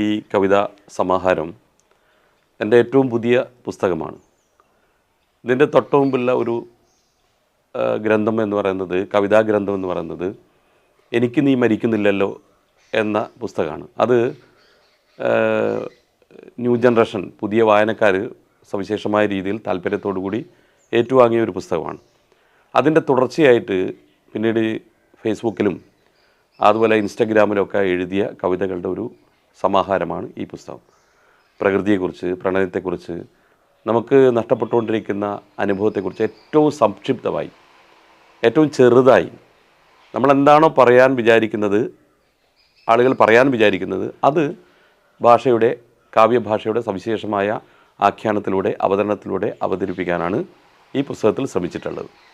ഈ കവിതാ സമാഹാരം എന്റെ ഏറ്റവും പുതിയ പുസ്തകമാണ്. ഇതിന്റെ തൊട്ട് മുമ്പുള്ള ഒരു ഗ്രന്ഥം എന്ന് പറയുന്നത് കവിതാ ഗ്രന്ഥം എന്ന് പറയുന്നത് എനിക്ക് നീ മരിക്കുന്നില്ലല്ലോ എന്ന പുസ്തകമാണ്. അത് ന്യൂ ജനറേഷൻ പുതിയ വായനക്കാർ സവിശേഷമായ രീതിയിൽ താല്പര്യത്തോടു കൂടി ഏറ്റുവാങ്ങിയ ഒരു പുസ്തകമാണ്. അതിന്റെ തുടർച്ചയായിട്ട് പിന്നീട് ഫേസ്ബുക്കിലും അതുപോലെ ഇൻസ്റ്റഗ്രാമിലൊക്കെ എഴുതിയ കവിതകളുടെ ഒരു സമാഹാരമാണ് ഈ പുസ്തകം. പ്രകൃതിയെക്കുറിച്ച് പ്രണയത്തെക്കുറിച്ച് നമുക്ക് നഷ്ടപ്പെട്ടുകൊണ്ടിരിക്കുന്ന അനുഭവത്തെക്കുറിച്ച് ഏറ്റവും സംക്ഷിപ്തമായി ഏറ്റവും ചെറുതായി നമ്മളെന്താണോ പറയാൻ വിചാരിക്കുന്നത് ആളുകൾ പറയാൻ വിചാരിക്കുന്നത് അത് ഭാഷയുടെ കാവ്യഭാഷയുടെ സവിശേഷമായ ആഖ്യാനത്തിലൂടെ അവതരണത്തിലൂടെ അവതരിപ്പിക്കാനാണ് ഈ പുസ്തകത്തിൽ ശ്രമിച്ചിട്ടുള്ളത്.